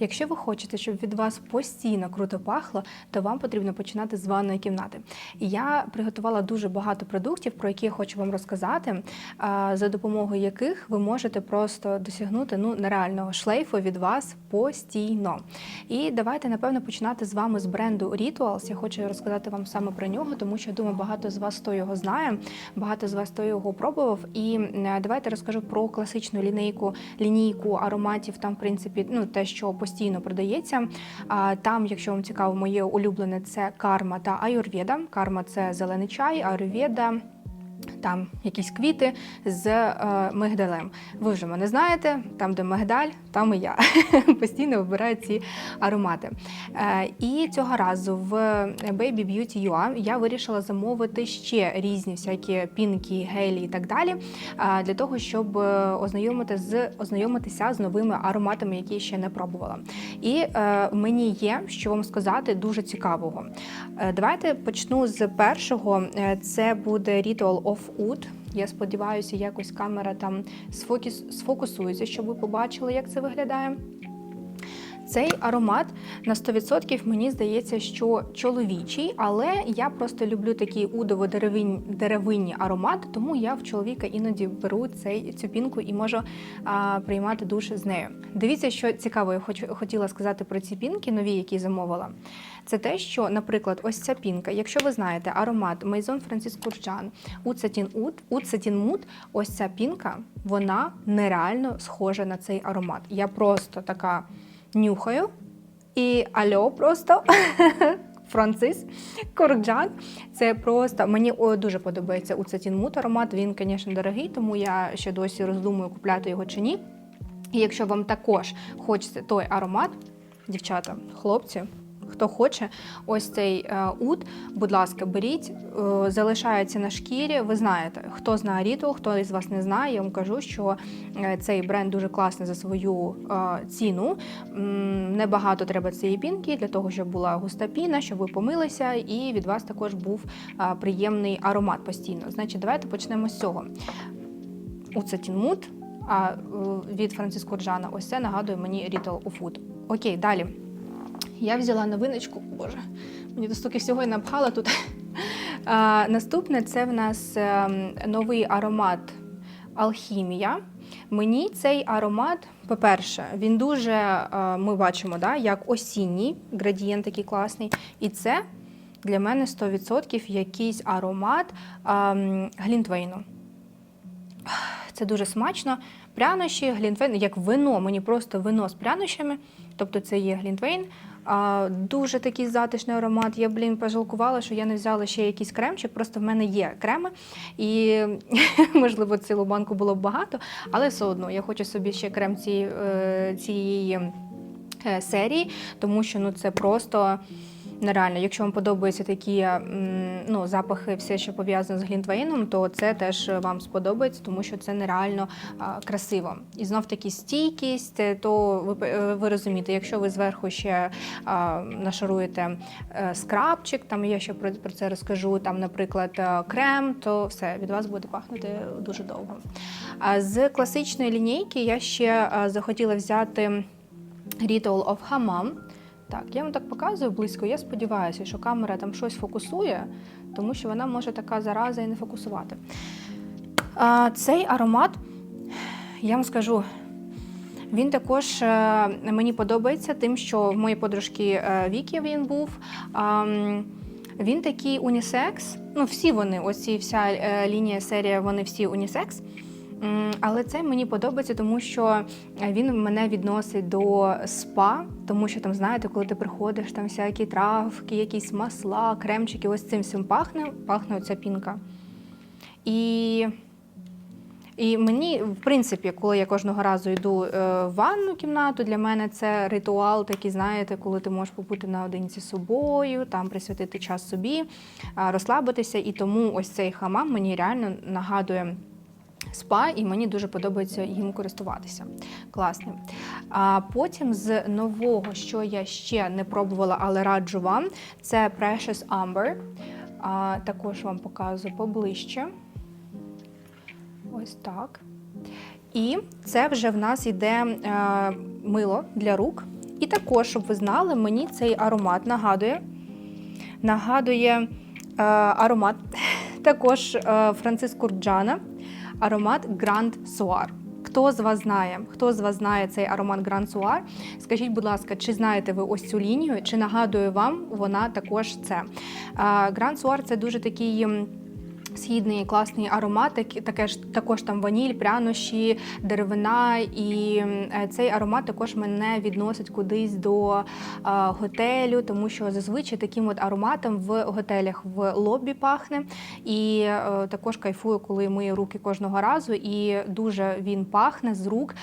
Якщо ви хочете, щоб від вас постійно круто пахло, то вам потрібно починати з ванної кімнати. Я приготувала дуже багато продуктів, про які я хочу вам розказати, за допомогою яких ви можете просто досягнути ну нереального шлейфу від вас постійно. І давайте напевно починати з вами з бренду Rituals. Я хочу розказати вам саме про нього, тому що я думаю, багато з вас хто його знає, багато з вас хто його пробував. І давайте розкажу про класичну лінійку лінійку ароматів. Там, в принципі, ну те, що постійно продається. А там, якщо вам цікаво, моє улюблене це карма та аюрведа. Карма це зелений чай, аюрведа там якісь квіти з е, мигдалем. Ви вже мене знаєте, там, де мигдаль, там і я постійно вибираю ці аромати. Е, і цього разу в Baby Beauty UA я вирішила замовити ще різні всякі пінки, гелі і так далі, е, для того, щоб ознайомити з ознайомитися з новими ароматами, які я ще не пробувала. І мені є що вам сказати дуже цікавого. Давайте почну з першого. Це буде Ritual of Oud. Я сподіваюся, якось камера там сфокус, сфокусується, щоб ви побачили, як це виглядає. Цей аромат на 100% мені здається, що чоловічий, але я просто люблю такі удово-деревинні аромати, тому я в чоловіка іноді беру цей, цю пінку і можу а, приймати душ з нею. Дивіться, що цікаво, я хочу, хотіла сказати про ці пінки, нові, які замовила. Це те, що, наприклад, ось ця пінка, якщо ви знаєте аромат Maison Francis Ucetin Oud, Ucetin ось ця пінка, вона нереально схожа на цей аромат. Я просто така нюхаю і альо просто. Францис Корджан. Це просто мені дуже подобається у цетінмут аромат. Він, звісно, дорогий, тому я ще досі роздумую, купляти його чи ні. І якщо вам також хочеться той аромат, дівчата, хлопці, хто хоче, ось цей е, ут, будь ласка, беріть, е, залишається на шкірі. Ви знаєте, хто знає Ritual, хто із вас не знає, я вам кажу, що е, цей бренд дуже класний за свою ціну. Небагато треба цієї пінки для того, щоб була густа піна, щоб ви помилися, і від вас також був приємний аромат постійно. Значить, давайте почнемо з цього. Уцетінмут, а від Франциско Джана, ось це нагадує мені of Food. Окей, далі. Я взяла новиночку, боже, мені до стільки всього і напхала тут. А, наступне це в нас ем, новий аромат Алхімія. Мені цей аромат, по-перше, він дуже, е, ми бачимо, да, як осінній градієнт такий класний. І це для мене 100% якийсь аромат ем, глінтвейну. Це дуже смачно. Прянощі, глінтвейн, як вино, мені просто вино з прянощами. Тобто це є глінтвейн. А, дуже такий затишний аромат. Я, блін, пожалкувала, що я не взяла ще якийсь кремчик. Просто в мене є креми, і можливо цілу банку було б багато, але все одно я хочу собі ще крем цієї, е, цієї е, серії, тому що ну це просто. Нереально, якщо вам подобаються такі ну, запахи, все, що пов'язане з глінтвейном, то це теж вам сподобається, тому що це нереально красиво. І знов таки стійкість, е, то ви, е, ви розумієте, якщо ви зверху ще нашаруєте е, скрабчик, там я ще про, про це розкажу, там, наприклад, е, крем, то все від вас буде пахнути дуже довго. А з класичної лінійки я ще захотіла взяти Ritual of Hammam. Так, я вам так показую близько. Я сподіваюся, що камера там щось фокусує, тому що вона може така зараза і не фокусувати. А, цей аромат, я вам скажу, він також е, мені подобається тим, що в моїй подружки е, Вікі він був. Він такий унісекс. Ну, всі вони, ось і вся е, лінія серія, вони всі унісекс. Але це мені подобається, тому що він мене відносить до спа, тому що там, знаєте, коли ти приходиш, там всякі травки, якісь масла, кремчики, ось цим всім пахне, пахне оця пінка. І, і мені, в принципі, коли я кожного разу йду е, в ванну кімнату, для мене це ритуал, такий, знаєте, коли ти можеш побути наодинці з собою, там присвятити час собі, розслабитися. І тому ось цей хамам мені реально нагадує спа, і мені дуже подобається їм користуватися. Класним. А потім з нового, що я ще не пробувала, але раджу вам, це Precious Amber. А, також вам показую поближче. Ось так. І це вже в нас йде е, мило для рук. І також, щоб ви знали, мені цей аромат нагадує. Нагадує е, аромат також е, Францис Курджана, аромат Grand Soir. Хто з вас знає? Хто з вас знає цей аромат Grand Soir? Скажіть, будь ласка, чи знаєте ви ось цю лінію, чи нагадує вам вона також це? Grand Soir – це дуже такий. Східний класний аромат, таке ж також там ваніль, прянощі, деревина. І е, цей аромат також мене відносить кудись до е, готелю, тому що зазвичай таким от ароматом в готелях в лобі пахне. І е, також кайфую, коли мию руки кожного разу. І дуже він пахне з рук.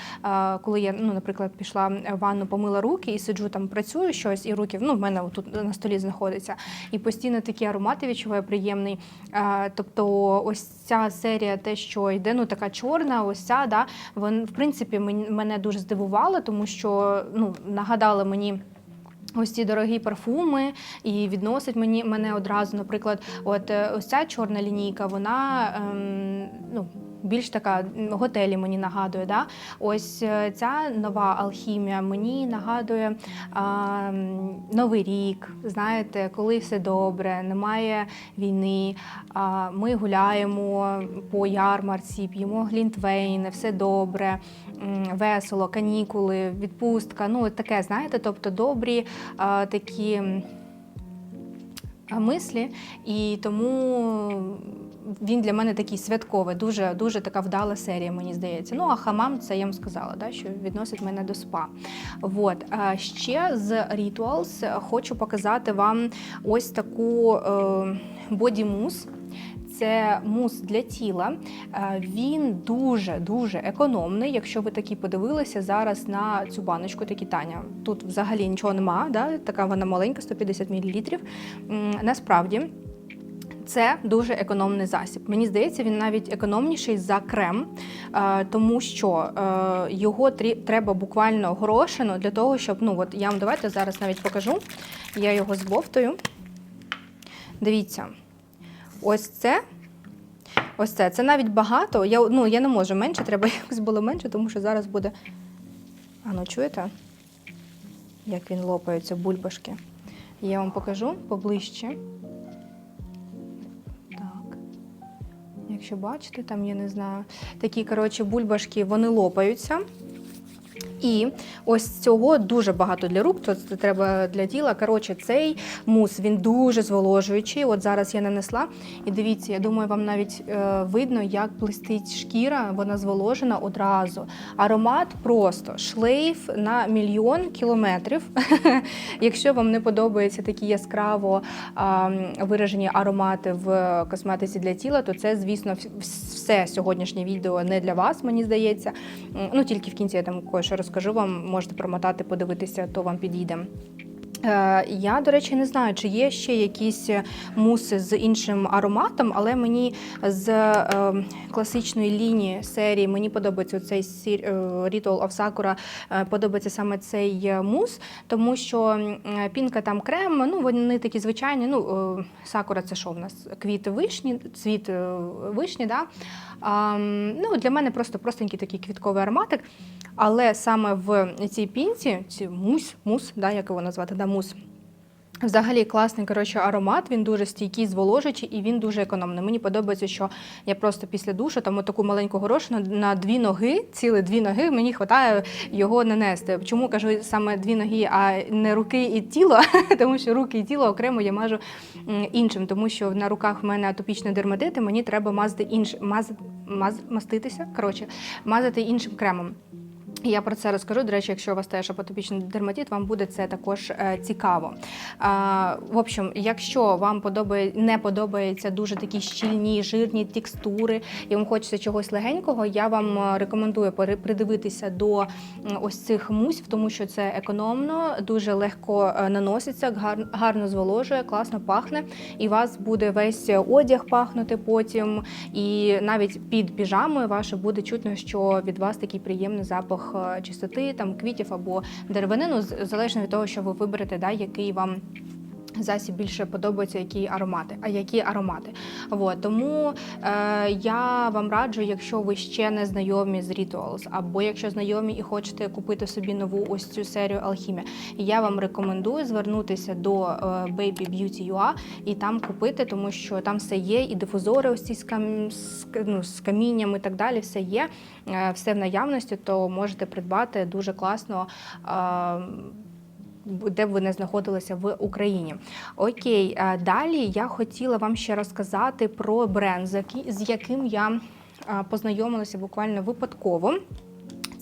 Коли я, ну, наприклад, пішла в ванну, помила руки і сиджу там, працюю щось, і руки ну, в мене тут на столі знаходиться. І постійно такі аромати відчуваю приємний. Е, Ось ця серія, те, що йде, ну така чорна, ось ця, да, вон, в принципі, мен- мене дуже здивувала, тому що ну, нагадала мені. Ось ці дорогі парфуми, і відносить мені мене одразу. Наприклад, от е, ось ця чорна лінійка, вона ем, ну, більш така готелі мені нагадує. Да? Ось е, ця нова алхімія мені нагадує а, Новий рік. Знаєте, коли все добре, немає війни. А, ми гуляємо по ярмарці, п'ємо глінтвейни, все добре, весело, канікули, відпустка. Ну, таке, знаєте, тобто добрі а, такі. Мислі, і тому він для мене такий святковий, дуже дуже така вдала серія, мені здається. Ну а хамам, це я вам сказала, да, що відносить мене до спа. От. А ще з Rituals хочу показати вам ось таку е, боді-мус. Це мус для тіла. Е, Він дуже дуже економний. Якщо ви такі подивилися зараз на цю баночку, такі Таня. Тут взагалі нічого нема, да? така вона маленька, 150 мл. Насправді. Це дуже економний засіб. Мені здається, він навіть економніший за крем, е, тому що е, його треба буквально горошину для того, щоб ну от я вам давайте зараз навіть покажу. Я його збовтую. Дивіться, ось це. Ось це. Це навіть багато. Я, ну, я не можу менше, треба якось було менше, тому що зараз буде. А ну чуєте? Як він лопається, бульбашки. Я вам покажу поближче. Так. Якщо бачите, там я не знаю. Такі, коротше, бульбашки, вони лопаються. І ось цього дуже багато для рук, це треба для тіла. Коротше, цей мус він дуже зволожуючий. От зараз я нанесла. І дивіться, я думаю, вам навіть е, видно, як блистить шкіра, вона зволожена одразу. Аромат просто шлейф на мільйон кілометрів. Якщо вам не подобаються такі яскраво виражені аромати в косметиці для тіла, то це, звісно, все сьогоднішнє відео не для вас, мені здається. Ну тільки в кінці я там кое-що розкажу вам, можете промотати, подивитися, то вам підійде. Е, Я, до речі, не знаю, чи є ще якісь муси з іншим ароматом, але мені з е, класичної лінії серії мені подобається цей Ritual of Sakura, е, подобається саме цей е, мус, тому що е, пінка там крем, ну вони такі звичайні. Ну, е, сакура це що в нас? Квіти вишні, цвіт е, вишні, да? Ну, для мене просто простенький такий квітковий ароматик. Але саме в цій пінці, ці мусь, мус, да, як його назвати, да, мус. Взагалі класний коротше, аромат, він дуже стійкий, зволожуючий і він дуже економний. Мені подобається, що я просто після душу там таку маленьку горошину на дві ноги, ціле дві ноги, мені вистачає його нанести. Чому кажу саме дві ноги, а не руки і тіло? тому що руки і тіло окремо я мажу іншим, тому що на руках в мене атопічний дерматит, і мені треба мазати інш, маз, маз, маститися, коротше, мазати іншим кремом. Я про це розкажу. До речі, якщо у вас теж апатопічний дерматит, вам буде це також е, цікаво. А, в общем, якщо вам подобає, не подобаються дуже такі щільні, жирні текстури, і вам хочеться чогось легенького, я вам е, рекомендую придивитися до ось цих мусь, тому що це економно, дуже легко е, наноситься, гар- гарно зволожує, класно пахне, і у вас буде весь одяг пахнути потім, і навіть під піжамою ваше буде чутно, що від вас такий приємний запах чистоти, там квітів або деревини, ну, залежно від того, що ви виберете, да, який вам засіб більше подобається, які аромати, а які аромати. Вот. Тому е, я вам раджу, якщо ви ще не знайомі з Rituals, або якщо знайомі і хочете купити собі нову ось цю серію Алхімія, я вам рекомендую звернутися до е, Baby Beauty UA і там купити, тому що там все є, і дифузори ось ці з, кам... з, ну, з камінням і так далі, все є, е, все в наявності, то можете придбати дуже класно. Е, де б ви не знаходилися в Україні. Окей, далі я хотіла вам ще розказати про бренд, з яким я познайомилася буквально випадково.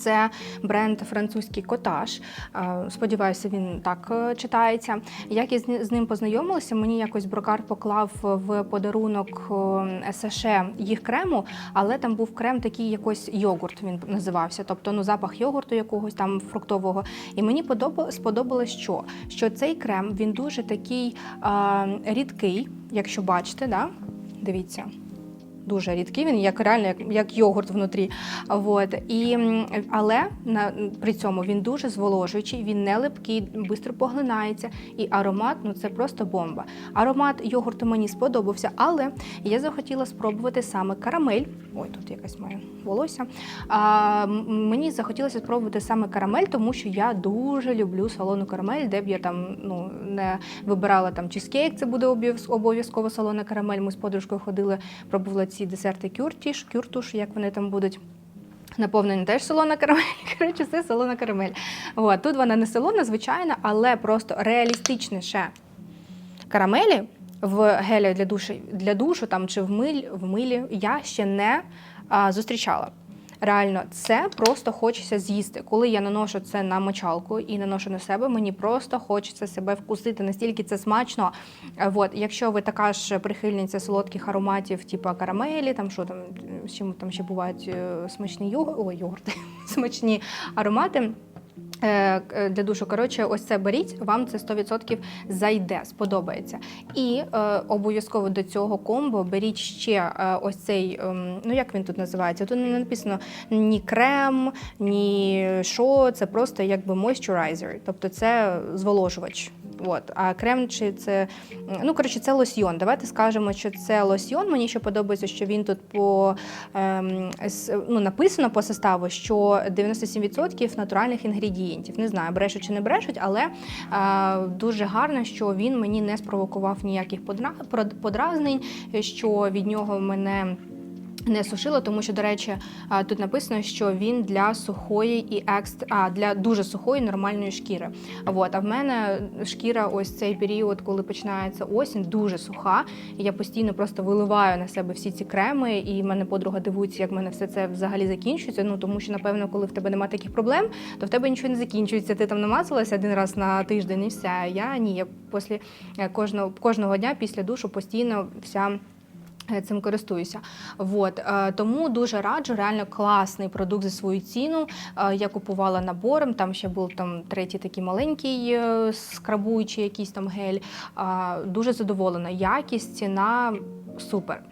Це бренд французький котаж. Е, Сподіваюся, він так е, читається. Як я з ним познайомилася, мені якось брокар поклав в подарунок е, СШ їх крему, але там був крем такий якось йогурт. Він називався, тобто ну запах йогурту якогось там фруктового. І мені подоба- сподобалось, що, що цей крем він дуже такий е, рідкий, якщо бачите, да? дивіться дуже рідкий, він як реально як, як йогурт внутрі. Вот. І, але на, при цьому він дуже зволожуючий, він не липкий, швидко поглинається. І аромат ну це просто бомба. Аромат йогурту мені сподобався, але я захотіла спробувати саме карамель. Ой, тут якась моя волосся. А, мені захотілося спробувати саме карамель, тому що я дуже люблю солону карамель, де б я там ну, не вибирала там чизкейк, це буде обов'язково солона карамель. Ми з подружкою ходили, пробували ці десерти кюртіш, кюртуш, як вони там будуть. Наповнені теж солона карамель. Коротше, це солона карамель. От, тут вона не солона, звичайна, але просто реалістичніше карамелі в гелі для душу, для душу там, чи в, миль, в милі я ще не а, зустрічала. Реально, це просто хочеться з'їсти. Коли я наношу це на мочалку і наношу на себе, мені просто хочеться себе вкусити, настільки це смачно. От, якщо ви така ж прихильниця солодких ароматів, типу карамелі, там що там, з чим там ще бувають е, смачні йогурти, смачні аромати. Е, к- Для душу, коротше, ось це беріть, вам це 100% зайде, сподобається. І е, обов'язково до цього комбо беріть ще е, ось цей, е, ну як він тут називається? Тут не написано ні крем, ні що, це просто якби moisturizer, тобто це зволожувач. От. А крем чи це ну коротше, це лосьйон. Давайте скажемо, що це лосьйон. Мені ще подобається, що він тут по ем, ну, написано по составу, що 97% натуральних інгредієнтів. Не знаю, брешуть чи не брешуть, але е, дуже гарно, що він мені не спровокував ніяких подразнень, що від нього мене. Не сушило, тому що, до речі, тут написано, що він для сухої і екст... а, для дуже сухої нормальної шкіри. Вот. А в мене шкіра ось цей період, коли починається осінь, дуже суха. Я постійно просто виливаю на себе всі ці креми, і в мене подруга дивується, як в мене все це взагалі закінчується. Ну тому що, напевно, коли в тебе немає таких проблем, то в тебе нічого не закінчується. Ти там намазалася один раз на тиждень і все. Я ні, я після е, кожного кожного дня після душу постійно вся. Е, Цим користуюся. Вот. е, Тому дуже раджу, реально класний продукт за свою ціну. Е, Я купувала набором, там ще був там третій такий маленький скрабуючий якийсь там гель. Дуже задоволена. Якість, ціна супер.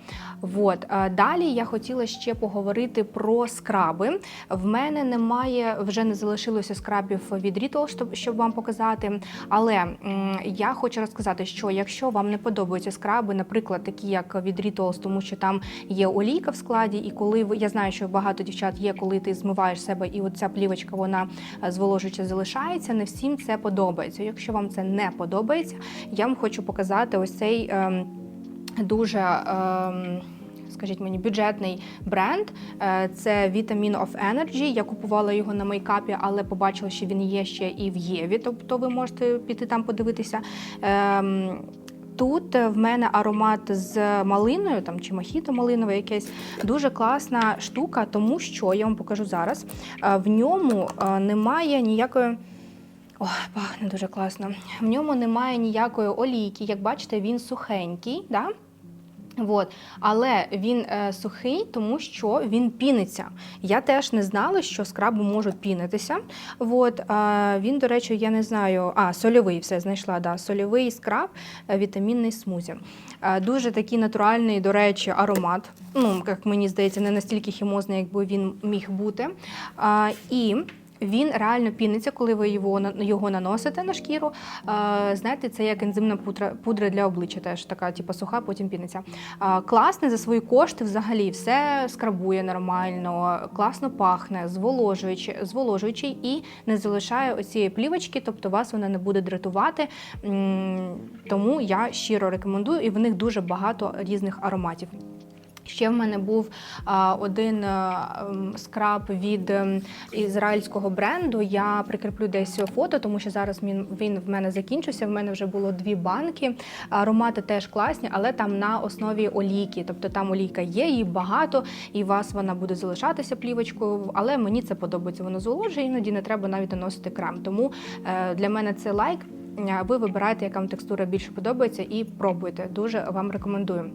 Вот. е, Далі я хотіла ще поговорити про скраби. В мене немає, вже не залишилося скрабів від Ritual, щоб, щоб вам показати. Але я хочу розказати, що якщо вам не подобаються скраби, наприклад, такі як від Rituals, тому що там є олійка в складі, і коли ви я знаю, що багато дівчат є, коли ти змиваєш себе, і оця плівочка вона е, зволожуюча залишається. Не всім це подобається. Якщо вам це не подобається, я вам хочу показати ось цей. Дуже. ем, Скажіть мені, бюджетний бренд. Е, Це Vitamin of Energy. Я купувала його на мейкапі, але побачила, що він є ще і в Єві. Тобто ви можете піти там подивитися. Ем, Тут в мене аромат з малиною, там чи мохіто малинове, якесь дуже класна штука, тому що я вам покажу зараз. е, В ньому е, немає ніякої. О, пахне дуже класно. В ньому немає ніякої олійки. Як бачите, він сухенький. Да? Вот. Але він е, сухий, тому що він піниться. Я теж не знала, що скраби можуть пінитися. Вот. Е, він, до речі, я не знаю. А, сольовий все знайшла. Да. Сольовий скраб, е, вітамінний смузі. Е, дуже такий натуральний, до речі, аромат. Ну, як мені здається, не настільки хімозний, якби він міг бути. Е, і Він реально піниться, коли ви його, його наносите на шкіру. Е, знаєте, це як ензимна пудра, пудра для обличчя, теж така, типу, суха, потім піниться. Е, класний за свої кошти взагалі все скрабує нормально, класно пахне, зволожуючий, зволожуючий і не залишає оцієї плівочки, тобто вас вона не буде дратувати. Тому я щиро рекомендую, і в них дуже багато різних ароматів. Ще в мене був один а, скраб від ем, ізраїльського бренду. Я прикріплю десь фото, тому що зараз він, він в мене закінчився. В мене вже було дві банки. Аромати теж класні, але там на основі олійки. Тобто там олійка є, її багато, і у вас вона буде залишатися плівочкою. Але мені це подобається. Воно зволожує, іноді не треба навіть наносити крем. Тому е, для мене це лайк. Е, Ви вибираєте, яка вам текстура більше подобається, і пробуйте. Дуже вам рекомендую.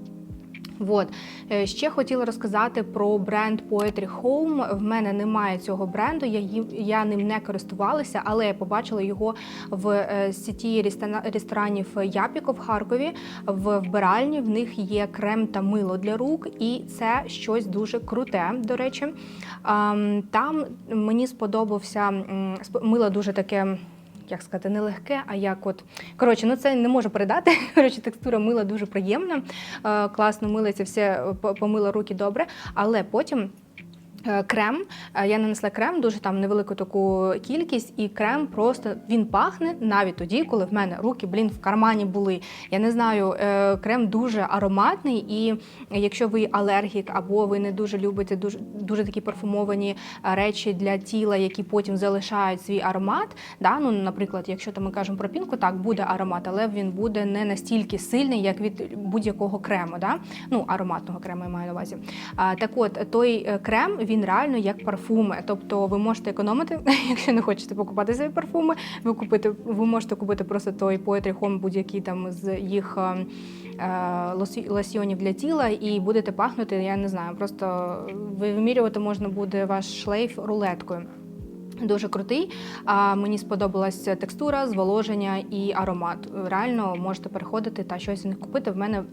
Вот. Е, Ще хотіла розказати про бренд Poetry Home. В мене немає цього бренду, я, я ним не користувалася, але я побачила його в е, сіті ресторанів Япіко в Харкові. В вбиральні в них є крем та мило для рук, і це щось дуже круте, до речі. Там мені сподобався мило дуже таке. Як сказати, не легке, а як от коротше, ну це не можу передати. Коротше, текстура мила дуже приємна, е, класно милиться, все е, помила руки добре, але потім. Е, Крем, Е, я нанесла крем, дуже там невелику таку кількість, і крем просто він пахне навіть тоді, коли в мене руки, блін, в кармані були. Я не знаю, е, крем дуже ароматний, і якщо ви алергік або ви не дуже любите дуже, дуже такі парфумовані речі для тіла, які потім залишають свій аромат. Да? Ну, наприклад, якщо там ми кажемо про пінку, так буде аромат, але він буде не настільки сильний, як від будь-якого крему. Да? Ну, ароматного крему я маю на увазі. Так от, той крем він реально як парфуми. Тобто ви можете економити, якщо не хочете покупати свої парфуми, ви купите, ви можете купити просто той Poetry Home, будь-який там з їх. е, е, лосьйонів для тіла і будете пахнути, я не знаю, просто вимірювати можна буде ваш шлейф рулеткою. Дуже крутий. А мені сподобалася текстура, зволоження і аромат. Реально можете переходити та щось не купити. В мене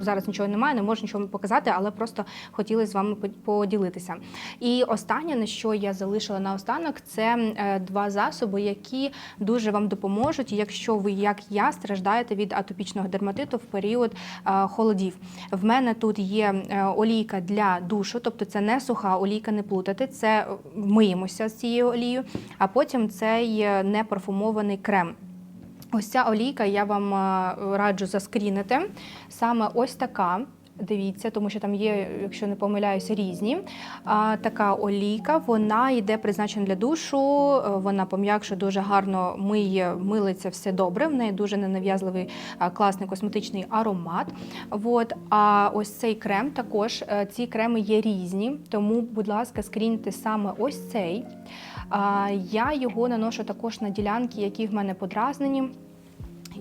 зараз нічого немає, не можу нічого показати, але просто хотіла з вами по- поділитися. І останнє, на що я залишила наостанок, це е, два засоби, які дуже вам допоможуть, якщо ви, як я, страждаєте від атопічного дерматиту в період е, холодів. В мене тут є е, олійка для душу, тобто це не суха олійка, не плутати. Це миємося з цією олією, а потім цей непарфумований крем. Ось ця олійка я вам е, раджу заскрінити. Саме ось така. Дивіться, тому що там є, якщо не помиляюся, різні. А, така олійка, вона йде призначена для душу, е, вона пом'якшує дуже гарно миє, милиться все добре. В неї дуже ненав'язливий класний косметичний аромат. От. А ось цей крем також, е, ці креми є різні, тому, будь ласка, скріньте саме ось цей. Я його наношу також на ділянки, які в мене подразнені.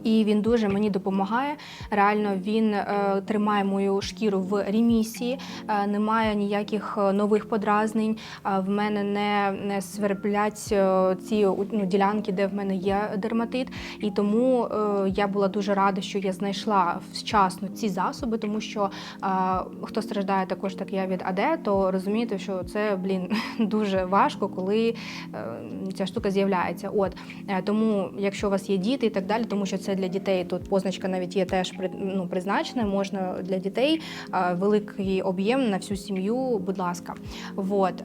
І він дуже мені допомагає. Реально він е, тримає мою шкіру в ремісії, е, немає ніяких е, нових подразнень. е, в мене не, не сверблять е, ці ну, ділянки, де в мене є дерматит. І тому е, я була дуже рада, що я знайшла вчасно ці засоби, тому що е, хто страждає також, так я від АД, то розумієте, що це блін дуже важко, коли е, ця штука з'являється. От Е, тому, якщо у вас є діти і так далі, тому що це для дітей тут позначка навіть є теж ну, призначена, можна для дітей великий об'єм на всю сім'ю, будь ласка. Вот.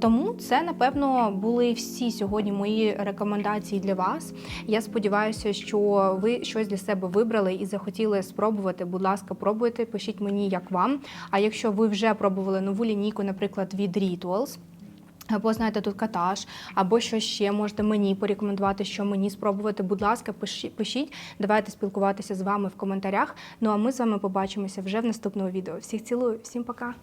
Тому це напевно були всі сьогодні мої рекомендації для вас. Я сподіваюся, що ви щось для себе вибрали і захотіли спробувати. Будь ласка, пробуйте, пишіть мені, як вам. А якщо ви вже пробували нову лінійку, наприклад, від Rituals, або знаєте тут катаж, або що ще можете мені порекомендувати, що мені спробувати. Будь ласка, пиші- пишіть. Давайте спілкуватися з вами в коментарях. Ну а ми з вами побачимося вже в наступному відео. Всіх цілую, всім пока.